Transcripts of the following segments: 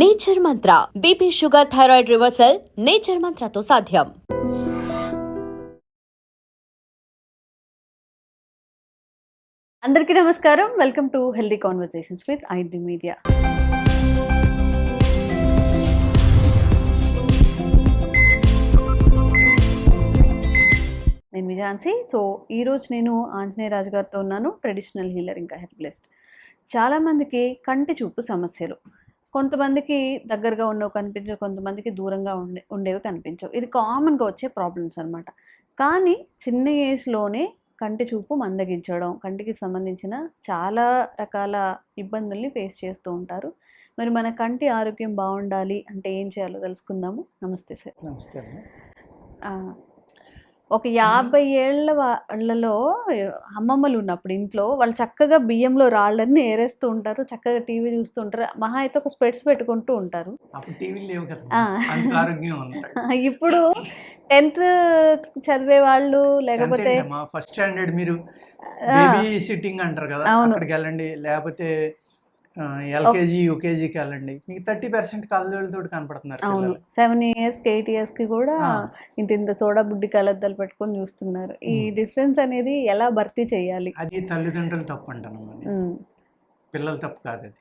Nature Mantra BP sugar thyroid reversal Nature మంత్రతో సాధ్యం. అందరికీ నమస్కారం. Welcome to healthy conversations with ID media నేను విజాన్సీ సో ఈరోజు నేను ఆంజనేయ రాజు గారితో ఉన్నాను. ట్రెడిషనల్ హీలర్ ఇంకా హెర్బలిస్ట్ చాలామందికి కంటి చూపు సమస్యలు. కొంతమందికి దగ్గరగా ఉన్నవి కనిపించవు కొంతమందికి దూరంగా ఉండే ఉండేవి కనిపించవు. ఇది కామన్గా వచ్చే ప్రాబ్లమ్స్ అన్నమాట. కానీ చిన్న ఏజ్లోనే కంటి చూపు మందగించడం కంటికి సంబంధించిన చాలా రకాల ఇబ్బందుల్ని ఫేస్ చేస్తూ ఉంటారు. మరి మన కంటి ఆరోగ్యం బాగుండాలి అంటే ఏం చేయాలో తెలుసుకుందాము. నమస్తే సార్. నమస్తే ఒక యాభై ఏళ్ళ వాళ్ళలో అమ్మమ్మలు ఉన్నప్పుడు ఇంట్లో వాళ్ళు చక్కగా బియ్యంలో రాళ్ళన్నీ ఏరేస్తూ ఉంటారు చక్కగా టీవీ చూస్తూ ఉంటారు. మహా అయితే ఒక స్పెట్స్ పెట్టుకుంటూ ఉంటారు. ఇప్పుడు టెన్త్ చదివే వాళ్ళు లేకపోతే ఫస్ట్ స్టాండర్డ్ మీరు సిట్టింగ్ అంటారు కదా. అక్కడికి వెళ్ళండి. లేకపోతే ఎల్కేజీ యూకేజీకి వెళ్ళండి. మీకు థర్టీ పర్సెంట్ కళ్ళజోళ్ళతో కనపడుతున్నారు అవును. సెవెన్ ఇయర్స్ ఎయిట్ ఇయర్స్కి కూడా. ఇంత ఇంత సోడా బుడ్డి కలద్దలు పెట్టుకొని చూస్తున్నారు. ఈ. డిఫరెన్స్ అనేది ఎలా భర్తీ చేయాలి? అది తల్లిదండ్రులు తప్పు అంటాను పిల్లలు తప్పు కాదు అది.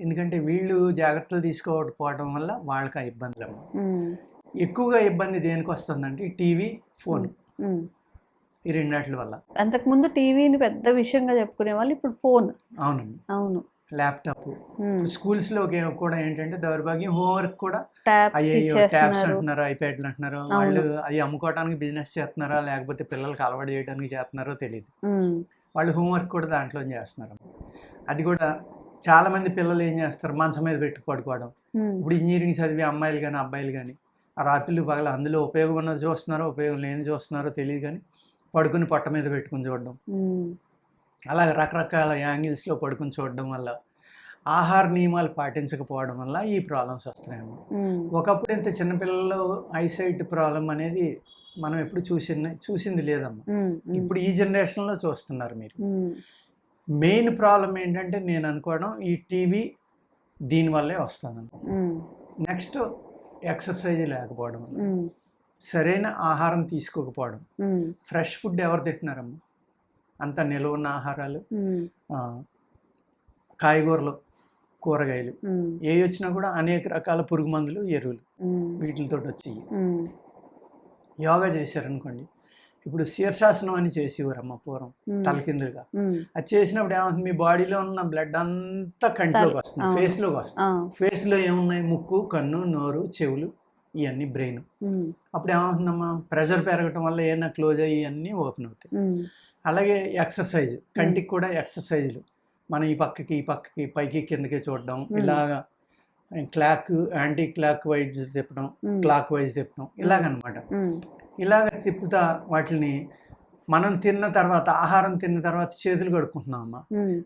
ఎందుకంటే వీళ్ళు జాగ్రత్తలు తీసుకోకపోవడం వల్ల వాళ్ళకి ఆ ఇబ్బందులు ఎక్కువగా ఇబ్బంది దేనికి వస్తుందంటే టీవీ ఫోన్. ఈ రెండాట్ల వల్ల. అంతకుముందు టీవీని పెద్ద విషయంగా చెప్పుకునే వాళ్ళు ఇప్పుడు ఫోన్. అవునండి. అవును. ల్యాప్టాప్. స్కూల్స్లో కూడా ఏంటంటే దౌర్భాగ్యం హోంవర్క్ కూడా అయ్యో ట్యాబ్స్ అంటున్నారు ఐప్యాడ్లు అంటున్నారు. వాళ్ళు అవి అమ్ముకోవడానికి బిజినెస్ చేస్తున్నారా లేకపోతే పిల్లలకి అలవాటు చేయడానికి చేస్తున్నారో తెలియదు వాళ్ళు హోంవర్క్ కూడా దాంట్లో చేస్తున్నారు. అది కూడా చాలా మంది పిల్లలు ఏం చేస్తారు మంచం మీద పెట్టి పడుకోవడం. ఇప్పుడు ఇంజనీరింగ్ చదివే అమ్మాయిలు కానీ అబ్బాయిలు కానీ ఆ రాత్రులు పగల అందులో ఉపయోగం ఉన్నది చూస్తున్నారో ఉపయోగం లేని చూస్తున్నారో తెలియదు కానీ పడుకుని పొట్ట మీద పెట్టుకుని చూడడం. ఉమ్, అలా రకరకాల యాంగిల్స్లో పడుకుని చూడడం వల్ల ఆహార నియమాలు పాటించకపోవడం వల్ల ఈ ప్రాబ్లమ్స్ వస్తున్నాయన్నమాట. ఉమ్, ఒకప్పుడు ఇంత చిన్నపిల్లలు ఐసైట్ ప్రాబ్లం అనేది మనం ఎప్పుడు చూసి చూసింది లేదమ్మా ఇప్పుడు ఈ జనరేషన్లో చూస్తున్నారు మీరు. మెయిన్ ప్రాబ్లం ఏంటంటే నేను అనుకోవడం ఈ టీవీ దీనివల్లే వస్తుంది నెక్స్ట్ ఎక్సర్సైజ్ లేకపోవడం సరైన ఆహారం తీసుకోకపోవడం ఫ్రెష్ ఫుడ్ ఎవరు తింటున్నారమ్మా? అంత నిల్వ ఉన్న ఆహారాలు కాయగూరలు కూరగాయలు. ఏ వచ్చినా కూడా అనేక రకాల పురుగు మందులు ఎరువులు వీటితో వచ్చి ఉమ్, యోగా చేశారనుకోండి ఇప్పుడు శీర్షాసనం అని చేసేవారమ్మ పూర్వం తలకిందులుగా. అది చేసినప్పుడు ఏమవుతుంది? మీ బాడీలో ఉన్న బ్లడ్ అంతా కంటిలోకి వస్తుంది. ఫేస్లోకి వస్తుంది. ఫేస్లో ఏమున్నాయి? ముక్కు కన్ను నోరు చెవులు ఇవన్నీ బ్రెయిన్. అప్పుడు ఏమవుతుందమ్మా ప్రెషర్ పెరగటం వల్ల ఏమైనా క్లోజ్ అయ్యి ఇవన్నీ ఓపెన్ అవుతాయి. అలాగే ఎక్సర్సైజ్ కంటికి కూడా ఎక్సర్సైజులు. మనం ఈ పక్కకి ఈ పక్కకి పైకి కిందకి చూడడం ఇలాగా క్లాక్ యాంటీ క్లాక్ వైజ్ తిప్పడం క్లాక్ వైజ్ తిప్పడం ఇలాగనమాట. ఇలాగ తిప్పుతా వాటిని మనం తిన్న తర్వాత ఆహారం తిన్న తర్వాత చేతులు కడుక్కుంటున్నాం అమ్మ.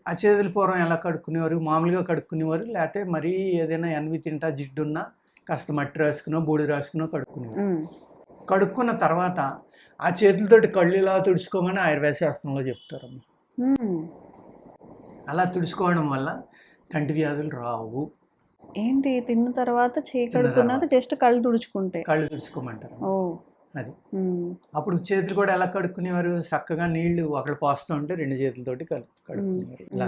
ఆ చేతులు పూర్వం ఎలా కడుక్కునేవారు? మామూలుగా కడుక్కునేవారు? లేకపోతే మరీ ఏదైనా ఎన్వి తింటా జిడ్డున్నా కాస్త మట్టి రాసుకునో బూడి రాసుకునో కడుక్కునేవారు. ఉమ్, కడుక్కున్న తర్వాత ఆ చేతులతోటి కళ్ళు ఇలా తుడుచుకోమని ఆయుర్వేద శాస్త్రంలో చెప్తారమ్మ. అలా తుడుచుకోవడం వల్ల కంటి వ్యాధులు రావు. ఏంటి? తిన్న తర్వాత చేయి కడుక్కున్నాక. జస్ట్ కళ్ళు తుడుచుకుంటే. కళ్ళు తుడుచుకోమంటారు ఓ. అది. అప్పుడు చేతులు కూడా ఎలా కడుక్కునేవారు? చక్కగా నీళ్ళు ఒకళ్ళు పోస్తూ ఉంటే రెండు చేతులతోటి కలు కడుక్కునేవారు. ఇలా.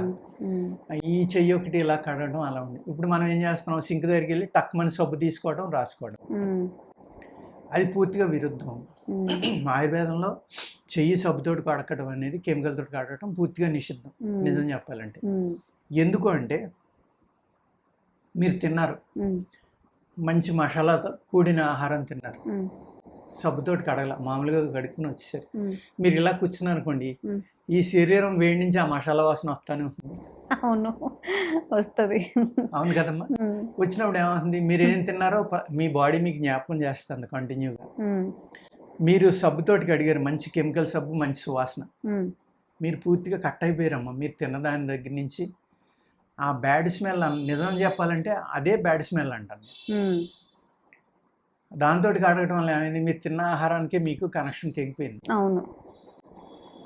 ఈ చెయ్యి ఒకటి ఇలా కడగడం అలా ఉంది. ఇప్పుడు మనం ఏం చేస్తున్నాం? సింక్ దగ్గరికి వెళ్ళి టక్మని సబ్బు తీసుకోవడం రాసుకోవడం. అది పూర్తిగా విరుద్ధం. ఆయుర్వేదంలో చెయ్యి సబ్బుతోటి కడకడం అనేది కెమికల్ తోటి కడగడం పూర్తిగా నిషిద్ధం. నిజం చెప్పాలంటే. ఎందుకు అంటే మీరు తిన్నారు. మంచి మసాలాతో కూడిన ఆహారం తిన్నారు. సబ్బుతోటి కడగల మామూలుగా కడుక్కుని వచ్చేసరి. మీరు ఇలా కూర్చున్నారు అనుకోండి. ఈ శరీరం వేడి నుంచి ఆ మసాలా వాసన వస్తానే అవును వస్తుంది. అవును కదమ్మా. వచ్చినప్పుడు ఏమవుతుంది మీరు ఏం తిన్నారో మీ బాడీ మీకు జ్ఞాపకం చేస్తుంది కంటిన్యూగా. మీరు సబ్బుతోటి కడిగారు మంచి కెమికల్ సబ్బు మంచి సువాసన. మీరు పూర్తిగా కట్ అయిపోయారమ్మా మీరు తిన్నదాని దగ్గర నుంచి. ఆ బ్యాడ్ స్మెల్ నిజం చెప్పాలంటే అదే బ్యాడ్ స్మెల్ అంటాను దాంతో కడగడం వల్ల ఏమైంది? మీరు తిన్న ఆహారానికి మీకు కనెక్షన్ తెగిపోయింది. అవును.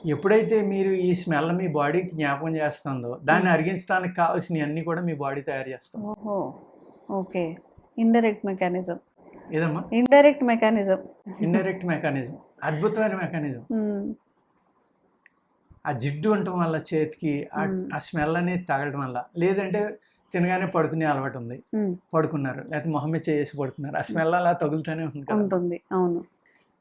ఎప్పుడైతే మీరు ఈ స్మెల్ మీ బాడీకి జ్ఞాపకం చేస్తుందో దాన్ని అరిగించడానికి కావాల్సినవి అన్నీ కూడా మీ బాడీ తయారు చేస్తాం. ఓహో. ఓకే. ఇండైరెక్ట్ మెకానిజం ఏదమ్మా? ఇండైరెక్ట్ మెకానిజం ఇండైరెక్ట్ మెకానిజం అద్భుతమైన మెకానిజం ఆ జిడ్డు ఉండటం వల్ల చేతికి. ఆ స్మెల్ అనేది తగలడం వల్ల. లేదంటే తినగానే పడుకునే అలవాటు ఉంది. పడుకున్నారు. లేకపోతే మొహమ్మే చేసి పడుకున్నారు. ఆ స్మెల్ అలా తగులుతూనే ఉంది ఉంటుంది. అవును.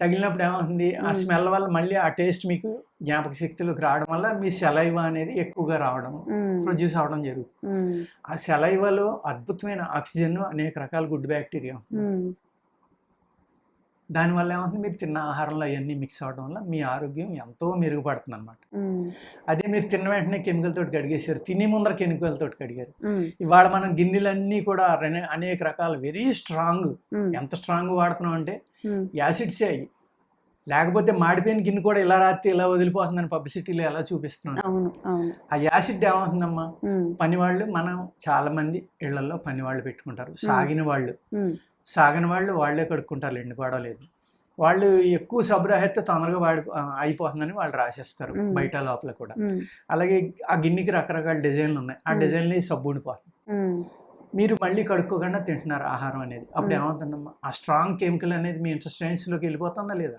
తగిలినప్పుడు ఏమవుతుంది? ఆ. స్మెల్ వల్ల మళ్ళీ ఆ టేస్ట్ మీకు జ్ఞాపక శక్తిలోకి రావడం వల్ల మీ సెలైవ అనేది ఎక్కువగా రావడం. ప్రొడ్యూస్ అవ్వడం జరుగుతుంది. ఆ సెలైవలో అద్భుతమైన ఆక్సిజన్ అనేక రకాల గుడ్ బ్యాక్టీరియా. దానివల్ల ఏమవుతుంది మీరు తిన్న ఆహారంలో అవన్నీ మిక్స్ అవ్వడం వల్ల మీ ఆరోగ్యం ఎంతో మెరుగుపడుతుంది అనమాట. అదే మీరు తిన్న వెంటనే కెమికల్ తోటి కడిగేశారు తిని ముందర కెమికల్ తోటి కడిగారు. ఇవాళ మనం గిన్నెలన్నీ కూడా అనేక రకాల వెరీ స్ట్రాంగ్. ఎంత స్ట్రాంగ్ వాడుతున్నాం అంటే. యాసిడ్సే అయ్యి లేకపోతే మాడిపోయిన గిన్నె కూడా ఇలా రాస్తే ఇలా వదిలిపోతుందని పబ్లిసిటీలో ఎలా చూపిస్తున్నాం అవును అవును ఆ యాసిడ్ ఏమవుతుందమ్మా మ్మ్. పనివాళ్ళు మనం చాలా మంది ఇళ్ళలో పనివాళ్ళు పెట్టుకుంటారు సాగిన వాళ్ళు. సాగని వాళ్ళు వాళ్ళే కడుక్కుంటారు ఎండు లేదు వాళ్ళు ఎక్కువ సబ్బు రాసేస్తే తొందరగా వాడి అయిపోతుందని వాళ్ళు రాసేస్తారు. బయట లోపల కూడా. అలాగే ఆ గిన్నెకి రకరకాల డిజైన్లు ఉన్నాయి ఆ. డిజైన్లు సబ్బు ఉండిపోతుంది. మీరు మళ్ళీ కడుక్కోకుండా తింటున్నారు ఆహారం అనేది అప్పుడు మ్మ్. ఏమవుతుందమ్మా ఆ స్ట్రాంగ్ కెమికల్ అనేది మీ ఇంటెస్టైన్స్లోకి వెళ్ళిపోతుందా లేదా.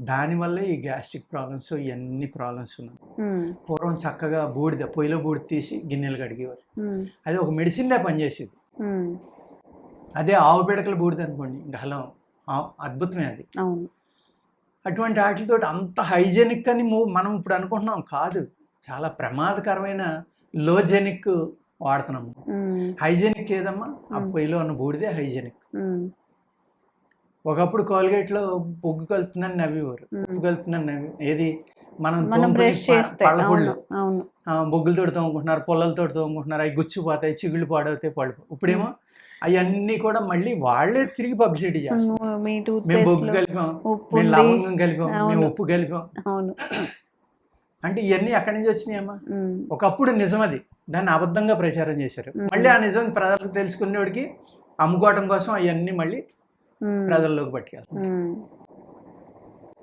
దానివల్లే ఈ గ్యాస్ట్రిక్ ప్రాబ్లమ్స్ ఇవన్నీ ప్రాబ్లమ్స్ ఉన్నాయి. పూర్వం చక్కగా బూడిద పొయ్యిలో బూడిద తీసి గిన్నెలు కడిగేవారు. అది ఒక మెడిసిన్లా పనిచేసేది. అదే ఆవు పిడకల బూడిద అనుకోండి ఇంకా హలో ఆ- అద్భుతమే అది. అవును. అటువంటి వాటితో అంత హైజెనిక్ అని మనం ఇప్పుడు అనుకుంటున్నాం కాదు. చాలా ప్రమాదకరమైన లోజెనిక్ వాడుతున్నాము. హైజెనిక్ ఏదమ్మా? ఆ. పొయ్యిలో ఉన్న బూడిదే హైజెనిక్. ఒకప్పుడు కోల్గేట్లో బొగ్గు కలుతుందని నవ్వేవారు. ఉప్పు కలుతుందని నవ్వి ఏది? మనం మనం తోముకునే బ్రష్ ప- చేస్తే. పళ్ళ అవును పుళ్ళు అవును. ఆ, బొగ్గులతో తోముకుంటున్నారు పొల్లలతో తోముకుంటున్నారు అవి గుచ్చిపోతాయి చిగుళ్ళు పాడవుతాయి పళ్ళు ఇప్పుడేమో అవన్నీ కూడా మళ్ళీ వాళ్ళే తిరిగి పబ్లిసిటీ చేస్తారు మ్మ్. బొగ్గు కలిపాం మేము. లవంగం కలిపాం మేము. ఉప్పు కలిపాం అవును అంటే ఇవన్నీ ఎక్కడి నుంచి వచ్చినాయమ్మా మ్మ్. ఒకప్పుడు నిజం అది దాన్ని అబద్ధంగా ప్రచారం చేశారు. మళ్ళీ ఆ నిజం ప్రజలకు తెలుసుకునేవాడికి అమ్ముకోవడం కోసం అవన్నీ మళ్ళీ. ప్రజల్లోకి పట్టుకెళ్తాం.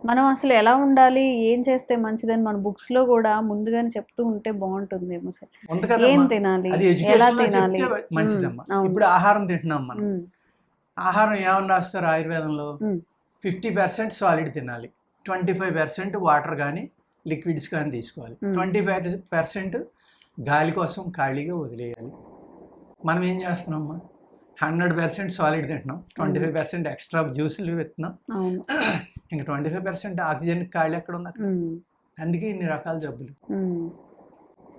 మనం అసలు ఎలా ఉండాలి? ఏం చేస్తే మంచిదని మన బుక్స్లో కూడా ముందుగానే చెప్తూ ఉంటే బాగుంటుందేమో సార్. ఏం తినాలి? అది ఎలా తినాలి. ఇప్పుడు ఆహారం తింటున్నాం మనం. ఆహారం ఏమని రాస్తారు ఆయుర్వేదంలో. ఫిఫ్టీ పర్సెంట్ సాలిడ్ తినాలి. ట్వంటీ ఫైవ్ పర్సెంట్ వాటర్ కానీ లిక్విడ్స్ కానీ తీసుకోవాలి. ట్వంటీ ఫైవ్ పర్సెంట్ గాలి కోసం ఖాళీగా వదిలేయాలి. మనం ఏం చేస్తున్నామమ్మా? హండ్రెడ్ పర్సెంట్ సాలిడ్ తింటున్నాం. ట్వంటీ ఫైవ్ పర్సెంట్ ఎక్స్ట్రా జ్యూసులు పెడుతున్నాం అవును. ఇంకా ట్వంటీ ఫైవ్ పర్సెంట్ ఆక్సిజన్ ఖాళీ ఎక్కడ ఉంది. అందుకే ఇన్ని రకాల జబ్బులు.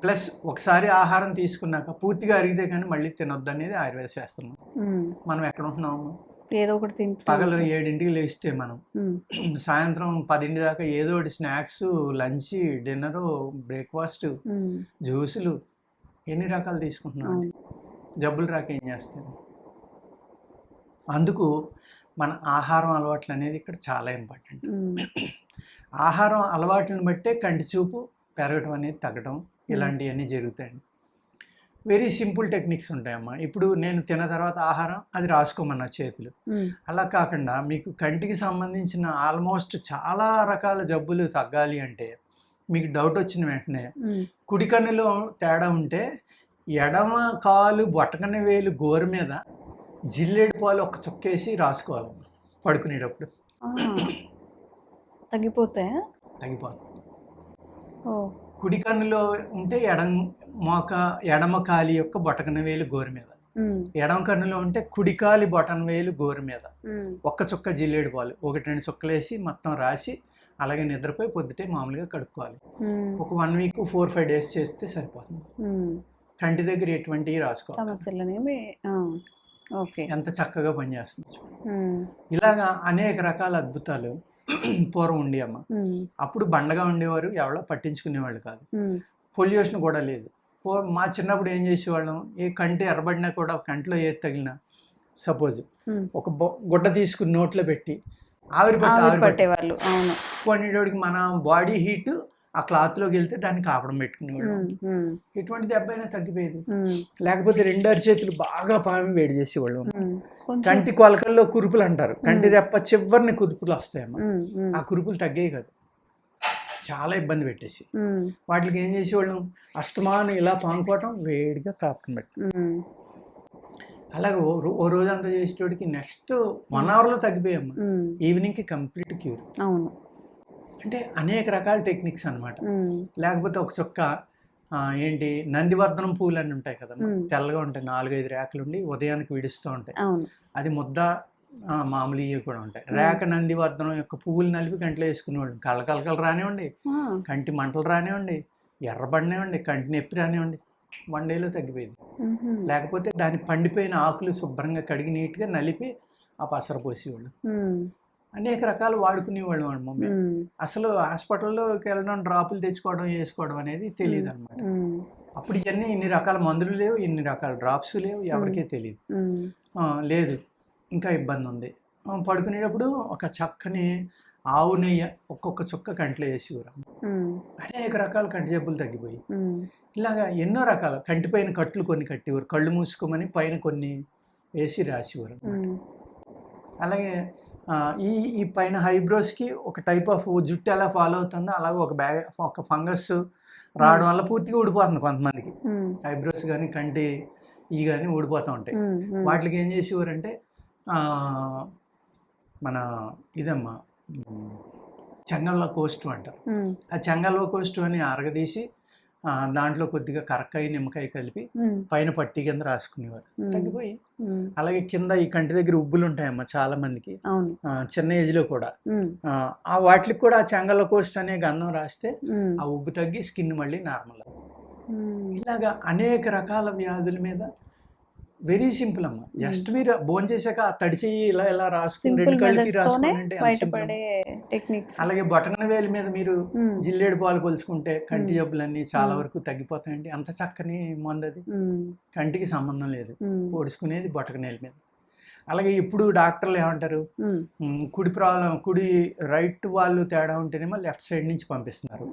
ప్లస్ ఒకసారి ఆహారం తీసుకున్నాక పూర్తిగా అరిగితే కానీ మళ్ళీ తినొద్దు అనేది ఆయుర్వేద శాస్త్రం. మనం ఎక్కడ ఉంటున్నాము ఏదో ఒకటి తింటూ పగలు ఏడింటికి లేస్తే మనం. సాయంత్రం పదింటి దాకా ఏదో ఒకటి స్నాక్స్ లంచ్ డిన్నర్ బ్రేక్ఫాస్ట్. జ్యూసులు ఎన్ని రకాలు తీసుకుంటున్నాం జబ్బులు రాక ఏం చేస్తాం అందుకు మన ఆహారం అలవాట్లు అనేది ఇక్కడ చాలా ఇంపార్టెంట్. ఆహారం అలవాట్లను బట్టే కంటి చూపు పెరగడం అనేది తగ్గడం ఇలాంటివన్నీ జరుగుతాయండి వెరీ సింపుల్ టెక్నిక్స్ ఉంటాయమ్మా ఇప్పుడు నేను తిన్న తర్వాత ఆహారం అది రాసుకోమన్నా చేతులు. అలా కాకుండా మీకు కంటికి సంబంధించిన ఆల్మోస్ట్ చాలా రకాల జబ్బులు తగ్గాలి అంటే మీకు డౌట్ వచ్చిన వెంటనే. కుడి కన్నులో తేడా ఉంటే ఎడమ కాలు బొట్టకన్న వేలు గోరు మీద జిల్లేడు పాలు ఒక చుక్కేసి రాసుకోవాలి పడుకునేటప్పుడు. తగ్గిపోతుంది ఓ. కుడి కన్నులో ఉంటే ఎడం మోక ఎడమ కాలి యొక్క బొటకన వేలు గోరు మీద. ఎడమ కన్నులో ఉంటే కుడికాలి బొటన వేలు గోరు మీద. ఒక్క చుక్క జిల్లేడు పాలు. ఒకటి రెండు చుక్కలేసి మొత్తం రాసి అలాగే నిద్రపోయి పొద్దుటే మామూలుగా కడుక్కోవాలి. ఒక one week four five days చేస్తే సరిపోతుంది. కంటి దగ్గర ఎటువంటివి రాసుకోవాలి ఎంత చక్కగా పనిచేస్తుంది. ఇలాగా అనేక రకాల అద్భుతాలు పూర్వం ఉండి అమ్మ మ్మ్. అప్పుడు బండగా ఉండేవారు ఎవరో పట్టించుకునేవాళ్ళు కాదు. పొల్యూషన్ కూడా లేదు మా చిన్నప్పుడు ఏం చేసేవాళ్ళం ఏ కంటి ఎర్రబడినా కూడా కంటిలో ఏది తగిలినా సపోజ్. ఒక గుడ్డ తీసుకుని నోట్లో పెట్టి ఆవిరి పట్టి ఆవిరి ఆవిరి పట్టి పట్టేవాళ్ళు అవును కొనేటోడికి మన బాడీ హీట్ ఆ క్లాత్లోకి వెళ్తే దాన్ని కాపడం పెట్టుకునేవాడు. ఎటువంటి దెబ్బైనా తగ్గిపోయేది. మ్మ్. లేకపోతే రెండు అరిచేతులు బాగా పామి వేడి చేసేవాళ్ళు. కంటి కొలకల్లో కురుపులు అంటారు. కంటి రెప్ప చివరిని కురుపులు వస్తాయమ్మా. మ్మ్. మ్మ్. ఆ కురుపులు తగ్గాయి కాదు. చాలా ఇబ్బంది పెట్టేసి. వాటికి ఏం చేసేవాళ్ళం? అస్తమానం ఇలా పానుకోవటం వేడిగా కాపడం పెట్టి మ్మ్. అలాగే ఓ రోజు అంతా చేసేటోడికి నెక్స్ట్ వన్ అవర్లో తగ్గిపోయామ్మా ఈవినింగ్కి కంప్లీట్ క్యూర్. అవును. అంటే అనేక రకాల టెక్నిక్స్ అన్నమాట. ఉమ్, లేకపోతే ఒక చుక్క ఏంటి నందివర్ధనం పూలు అని ఉంటాయి కదా. తెల్లగా ఉంటాయి నాలుగైదు రేకలు ఉండి ఉదయానికి విడుస్తూ ఉంటాయి. అది ముద్ద మామూలు ఇవి కూడా ఉంటాయి. రేక నందివర్ధనం యొక్క పువ్వులు నలిపి కంట్లో వేసుకునేవాడు కలకలకలు రానివ్వండి. కంటి మంటలు రానివ్వండి. ఎర్రబడినివ్వండి కంటి నొప్పి రానివ్వండి. వన్ డేలో తగ్గిపోయింది. లేకపోతే దాని పండిపోయిన ఆకులు శుభ్రంగా కడిగి నీట్గా నలిపి ఆ పసర పోసేవాళ్ళు. అనేక రకాలు వాడుకునేవాళ్ళు వాళ్ళ మమ్మీ. అసలు హాస్పిటల్లోకి వెళ్ళడం డ్రాపులు తెచ్చుకోవడం వేసుకోవడం అనేది తెలియదు అనమాట అప్పుడు ఇవన్నీ ఇన్ని రకాల మందులు లేవు ఇన్ని రకాల డ్రాప్స్ లేవు ఎవరికీ తెలియదు లేదు. ఇంకా ఇబ్బంది ఉంది. పడుకునేటప్పుడు ఒక చక్కని ఆవు నెయ్యి ఒక్కొక్క చుక్క కంట్లో వేసేవారు అనేక రకాల కంటి జబ్బులు తగ్గిపోయి ఇలాగా ఎన్నో రకాల కంటిపైన కట్లు కొన్ని కట్టేవారు కళ్ళు మూసుకోమని పైన కొన్ని వేసి రాసేవారు అలాగే ఈ ఈ పైన హైబ్రోస్కి ఒక టైప్ ఆఫ్ జుట్టు ఎలా ఫాలో అవుతుందో అలాగే ఒక బ్యాగ్ ఒక ఫంగస్ రావడం వల్ల పూర్తిగా ఊడిపోతుంది కొంతమందికి. ఉమ్, ఐబ్రోస్ కానీ కంటి ఈ కానీ ఊడిపోతూ ఉంటాయి. వాటికి ఏం చేసేవారంటే మన ఇదమ్మా ఉమ్, చెంగల్వ కోస్ట్ అంటారు. ఆ చెంగల్వ కోస్ట్ అని అరగదీసి దాంట్లో కొద్దిగా కరక్కాయ నిమ్మకాయ కలిపి పైన పట్టి కింద రాసుకునేవారు. తగ్గిపోయి. అలాగే కింద ఈ కంటి దగ్గర ఉబ్బులు ఉంటాయమ్మా చాలా మందికి. చిన్న ఏజ్లో కూడా. ఉమ్, ఆ, ఆ వాటికి కూడా ఆ చెంగల్వ కోస్ట్ అనే గంధం రాస్తే ఆ ఉబ్బు తగ్గి స్కిన్ మళ్ళీ నార్మల్. ఇలాగా అనేక రకాల వ్యాధుల మీద వెరీ సింపుల్ అమ్మ. జస్ట్ మీరు భోజనం చేశాక ఆ తడి చెయ్యి ఇలా ఇలా. టెక్నిక్స్ అలాగే బొటన వేలు మీద మీరు ఉమ్, జిల్లేడు పాలు కొలుసుకుంటే కంటి మ్మ్. జబ్బులన్నీ చాలా. వరకు తగ్గిపోతాయండి. అంత చక్కని మందు అది. ఉమ్, కంటికి సంబంధం లేదు. పొడుచుకునేది బొటక నేల మీద. అలాగే ఇప్పుడు డాక్టర్లు ఏమంటారు? కుడి ప్రాబ్లం కుడి రైట్ వాళ్ళు తేడా ఉంటేనేమో లెఫ్ట్ సైడ్ నుంచి పంపిస్తున్నారు.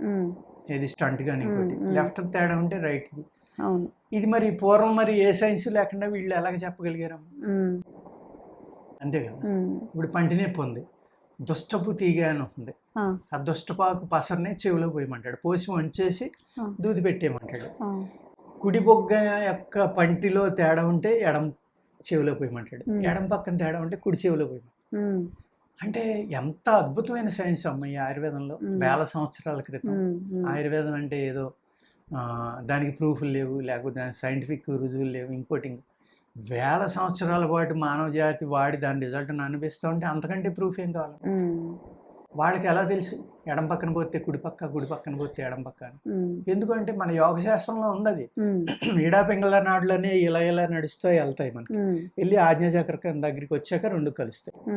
ఏది స్టంట్ కానీ ఇంకోటి. లెఫ్ట్ తేడా ఉంటే రైట్ది. అవును. ఇది మరి పూర్వం మరి ఏ సైన్స్ లేకుండా వీళ్ళు ఎలాగ చెప్పగలిగారమ్మ? అంతే కదా? ఇప్పుడు పంటి నొప్పి ఉంది. దుష్టపు తీగ అని ఉంది. ఆ, దుష్టపాకు పసరనే చెవిలో పోయమంటాడు. పోసి వంచేసి. దూది పెట్టేయమంటాడు. కుడి బొగ్గ యొక్క పంటిలో తేడా ఉంటే ఎడం చెవిలో పోయమంటాడు. ఎడం పక్కన తేడా ఉంటే కుడి చెవిలో పోయమంటాడు. అంటే ఎంత అద్భుతమైన సైన్స్ అమ్మ ఈ ఆయుర్వేదంలో. వేల సంవత్సరాల క్రితం. ఆయుర్వేదం అంటే ఏదో దానికి ప్రూఫ్లు లేవు లేకపోతే దానికి సైంటిఫిక్ రుజువులు లేవు ఇంకోటి ఇంకో- వేల సంవత్సరాల పాటు మానవ జాతి వాడి దాని రిజల్ట్ని అనిపిస్తూ ఉంటే అంతకంటే ప్రూఫ్ ఏం కావాలి? వాళ్ళకి ఎలా తెలుసు? ఎడం పక్కన పోతే కుడి పక్క కుడి పక్కన పోతే ఎడం పక్క ఎందుకంటే మన యోగ శాస్త్రంలో ఉంది అది. ఈడా పింగళ నాడులోనే ఇలా ఇలా నడుస్తూ వెళ్తాయి మనకి. వెళ్ళి ఆజ్ఞాచక్రం దగ్గరికి వచ్చాక రెండు కలుస్తాయి.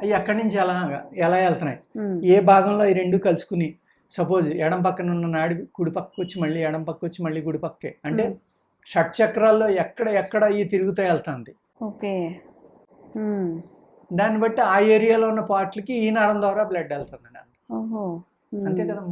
అవి ఎక్కడి నుంచి ఎలా ఎలా వెళ్తున్నాయి? ఏ భాగంలో ఈ రెండు కలుసుకుని సపోజ్ ఎడం పక్కన ఉన్న నాడి కుడి పక్కకు వచ్చి మళ్ళీ ఎడం పక్క వచ్చి మళ్ళీ కుడి పక్కే. అంటే. షట్ చక్రాల్లో ఎక్కడ ఎక్కడ ఈ తిరుగుతూ వెళ్తుంది. ఓకే. దాన్ని బట్టి ఆ ఏరియాలో ఉన్న పార్ట్లకి ఈ నరం ద్వారా బ్లడ్ వెళ్తుంది అంతే కదా.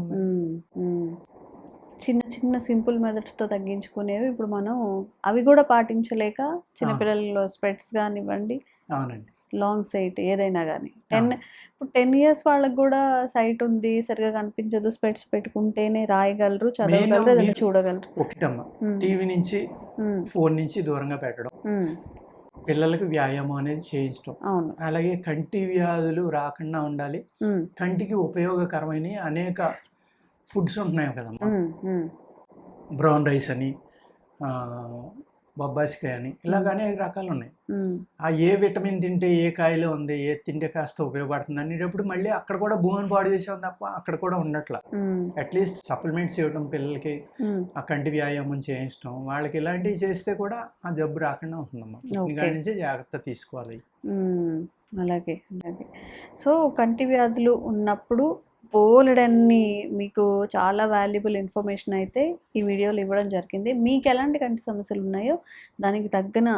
చిన్న చిన్న సింపుల్ మెథడ్స్తో తగ్గించుకునేవి ఇప్పుడు మనం అవి కూడా పాటించలేక చిన్నపిల్లలలో స్పెట్స్ కానివ్వండి అవునండి. లాంగ్ సైట్ ఏదైనా కానీ. టెన్ ఇప్పుడు టెన్ ఇయర్స్ వాళ్ళకి కూడా సైట్ ఉంది సరిగా కనిపించదు స్పెట్స్ పెట్టుకుంటేనే రాయగలరు చదవగలరు చూడగలరు. ఒకటమ్మ టీవీ నుంచి ఫోన్ నుంచి దూరంగా పెట్టడం. పిల్లలకు వ్యాయామం అనేది చేయించడం. అలాగే కంటి వ్యాధులు రాకుండా ఉండాలి. కంటికి ఉపయోగకరమైన అనేక ఫుడ్స్ ఉంటున్నాయి కదమ్మా. బ్రౌన్ రైస్ అని బొబ్బాసికాయ అని ఇలాగ అనేక రకాలు ఉన్నాయి ఆ ఏ విటమిన్ తింటే ఏ కాయలో ఉంది ఏ తింటే కాస్త ఉపయోగపడుతుంది అనేటప్పుడు మళ్ళీ అక్కడ కూడా భూమిని పాడు చేసాం తప్ప అక్కడ కూడా ఉండట్లా. అట్లీస్ట్ సప్లిమెంట్స్ ఇవ్వడం పిల్లలకి ఆ కంటి వ్యాయామం చేయించడం వాళ్ళకి ఇలాంటివి చేస్తే కూడా ఆ జబ్బు రాకుండా ఉంటుందమ్మా. దాని నుంచి జాగ్రత్త తీసుకోవాలి. అలాగే అలాగే. సో కంటి వ్యాధులు ఉన్నప్పుడు బోల్డన్ని మీకు చాలా వాల్యుబుల్ ఇన్ఫర్మేషన్ అయితే ఈ వీడియోలు ఇవ్వడం జరిగింది. మీకు ఎలాంటి కంటి సమస్యలు ఉన్నాయో దానికి తగ్గిన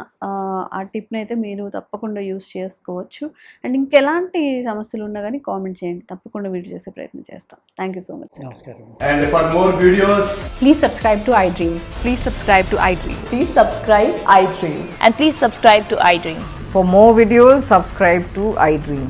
ఆ టిప్ని అయితే మీరు తప్పకుండా యూజ్ చేసుకోవచ్చు. అండ్ ఇంకెలాంటి సమస్యలు ఉన్నా కానీ కామెంట్ చేయండి. తప్పకుండా వీడియో చేసే ప్రయత్నం చేస్తాం. Thank you so much subscribe to I Dream for more videos subscribe to I Dream